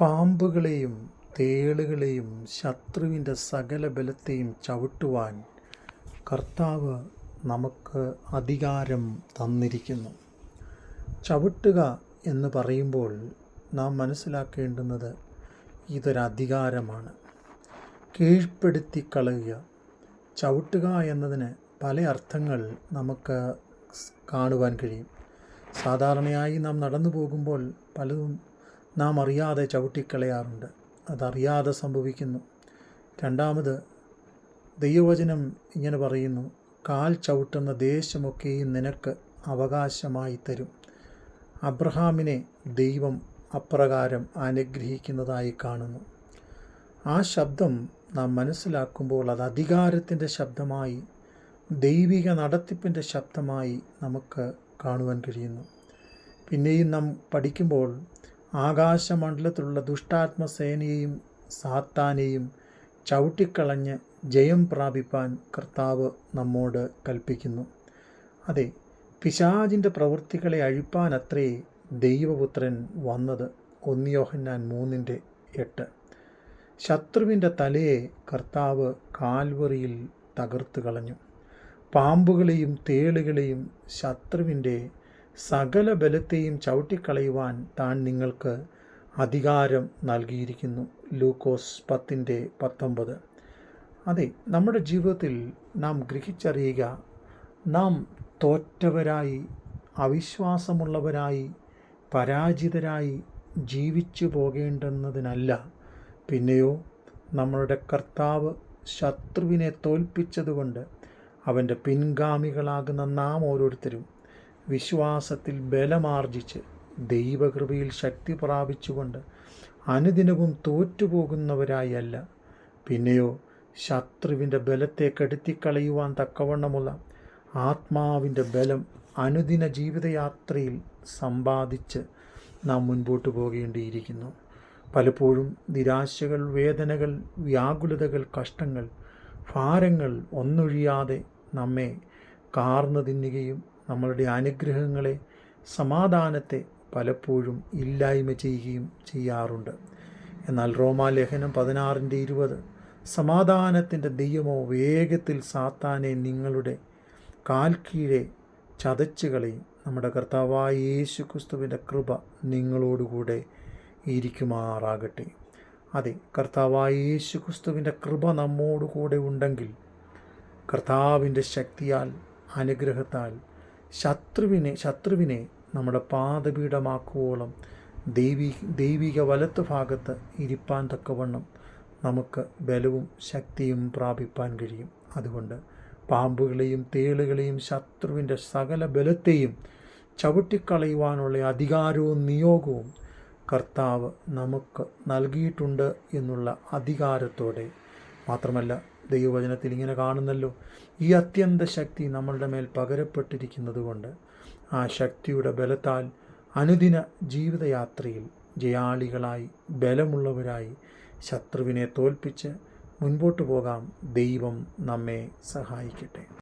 പാമ്പുകളെയും തേളുകളെയും ശത്രുവിന്റെ സകല ബലത്തെയും ചവിട്ടുവാൻ കർത്താവ് നമുക്ക് അധികാരം തന്നിരിക്കുന്നു. ചവിട്ടുക എന്ന് പറയുമ്പോൾ നാം മനസ്സിലാക്കേണ്ടുന്നത് ഇതൊരധികാരമാണ് കീഴ്പ്പെടുത്തി കളയുക. ചവിട്ടുക എന്നതിന് പല അർത്ഥങ്ങൾ നമുക്ക് കാണുവാൻ കഴിയും. സാധാരണയായി നാം നടന്നു പോകുമ്പോൾ പലതും നാം അറിയാതെ ചവിട്ടിക്കളയാറുണ്ട്. അതറിയാതെ സംഭവിക്കുന്നു. രണ്ടാമത് ദൈവവചനം ഇങ്ങനെ പറയുന്നു കാൽ ചവിട്ടുന്ന ദേശമൊക്കെയും നിനക്ക് അവകാശമായി തരും. അബ്രഹാമിനെ ദൈവം അപ്രകാരം അനുഗ്രഹിക്കുന്നതായി കാണുന്നു. ആ ശബ്ദം നാം മനസ്സിലാക്കുമ്പോൾ അത് അധികാരത്തിന്റെ ശബ്ദമായി ദൈവിക നടത്തിപ്പിന്റെ ശബ്ദമായി നമുക്ക് കാണുവാൻ കഴിയുന്നു. പിന്നെയും നാം പഠിക്കുമ്പോൾ ആകാശമണ്ഡലത്തിലുള്ള ദുഷ്ടാത്മസേനയെയും സാത്താനെയും ചവിട്ടിക്കളഞ്ഞ് ജയം പ്രാപിപ്പാൻ കർത്താവ് നമ്മോട് കൽപ്പിക്കുന്നു. അതെ പിശാജിന്റെ പ്രവൃത്തികളെ അഴിപ്പാനത്രേ ദൈവപുത്രൻ വന്നത്. ഒന്നിയോഹന്നാൻ മൂന്നിന്റെ എട്ട്. ശത്രുവിന്റെ തലയെ കർത്താവ് കാൽവറിയിൽ തകർത്ത് കളഞ്ഞു പാമ്പുകളെയും തേളുകളെയും ശത്രുവിന്റെ സകല ബലത്തെയും ചവിട്ടിക്കളയുവാൻ താൻ നിങ്ങൾക്ക് അധികാരം നൽകിയിരിക്കുന്നു. ലൂക്കോസ് പത്തിന്റെ പത്തൊമ്പത്. അതെ നമ്മുടെ ജീവിതത്തിൽ നാം ഗ്രഹിച്ചറിയുക നാം തോറ്റവരായി അവിശ്വാസമുള്ളവരായി പരാജിതരായി ജീവിച്ചു പോകേണ്ടെന്നതിനല്ല. പിന്നെയോ നമ്മളുടെ കർത്താവ് ശത്രുവിനെ തോൽപ്പിച്ചതുകൊണ്ട് അവന്റെ പിൻഗാമികളാകുന്ന നാം ഓരോരുത്തരും വിശ്വാസത്തിൽ ബലമാർജിച്ച് ദൈവകൃപയിൽ ശക്തി പ്രാപിച്ചുകൊണ്ട് അനുദിനവും തോറ്റുപോകുന്നവരായല്ല. പിന്നെയോ ശത്രുവിന്റെ ബലത്തെ കെടുത്തിക്കളയുവാൻ തക്കവണ്ണമുള്ള ആത്മാവിന്റെ ബലം അനുദിന ജീവിതയാത്രയിൽ സമ്പാദിച്ച് നാം മുൻപോട്ട് പോകേണ്ടിയിരിക്കുന്നു. പലപ്പോഴും നിരാശകൾ വേദനകൾ വ്യാകുലതകൾ കഷ്ടങ്ങൾ ഭാരങ്ങൾ ഒന്നൊഴിയാതെ നമ്മെ കാർന്നു തിന്നുകയും നമ്മളുടെ അനുഗ്രഹങ്ങളെ സമാധാനത്തെ പലപ്പോഴും ഇല്ലായ്മ ചെയ്യുകയും ചെയ്യാറുണ്ട്. എന്നാൽ റോമാലേഖനം പതിനാറിന്റെ ഇരുപത് സമാധാനത്തിന്റെ ദൈവമോ വേഗത്തിൽ സാത്താനെ നിങ്ങളുടെ കാൽ കീഴെ ചതച്ചു കളയും നമ്മുടെ കർത്താവായ യേശു ക്രിസ്തുവിന്റെ കൃപ നിങ്ങളോടുകൂടെ ഇരിക്കുമാറാകട്ടെ. അതെ കർത്താവായ യേശു ക്രിസ്തുവിന്റെ കൃപ നമ്മോടുകൂടെ ഉണ്ടെങ്കിൽ കർത്താവിന്റെ ശക്തിയാൽ അനുഗ്രഹത്താൽ ശത്രുവിനെ ശത്രുവിനെ നമ്മുടെ പാദപീഠമാക്കുവോളം ദൈവീ ദൈവിക വലത്ത് ഭാഗത്ത് ഇരിപ്പാൻ തക്കവണ്ണം നമുക്ക് ബലവും ശക്തിയും പ്രാപിപ്പാൻ കഴിയും. അതുകൊണ്ട് പാമ്പുകളെയും തേളുകളെയും ശത്രുവിന്റെ സകല ബലത്തെയും ചവിട്ടിക്കളയുവാനുള്ള അധികാരവും നിയോഗവും കർത്താവ് നമുക്ക് നൽകിയിട്ടുണ്ട് എന്നുള്ള അധികാരത്തോടെ മാത്രമല്ല ദൈവവചനത്തിൽ ഇങ്ങനെ കാണുന്നല്ലോ. ഈ അത്യന്ത ശക്തി നമ്മളുടെ മേൽ പകരപ്പെട്ടിരിക്കുന്നത് കൊണ്ട് ആ ശക്തിയുടെ ബലത്താൽ അനുദിന ജീവിതയാത്രയിൽ ജയാളികളായി ബലമുള്ളവരായി ശത്രുവിനെ തോൽപ്പിച്ച് മുൻപോട്ട് പോകാം. ദൈവം നമ്മെ സഹായിക്കട്ടെ.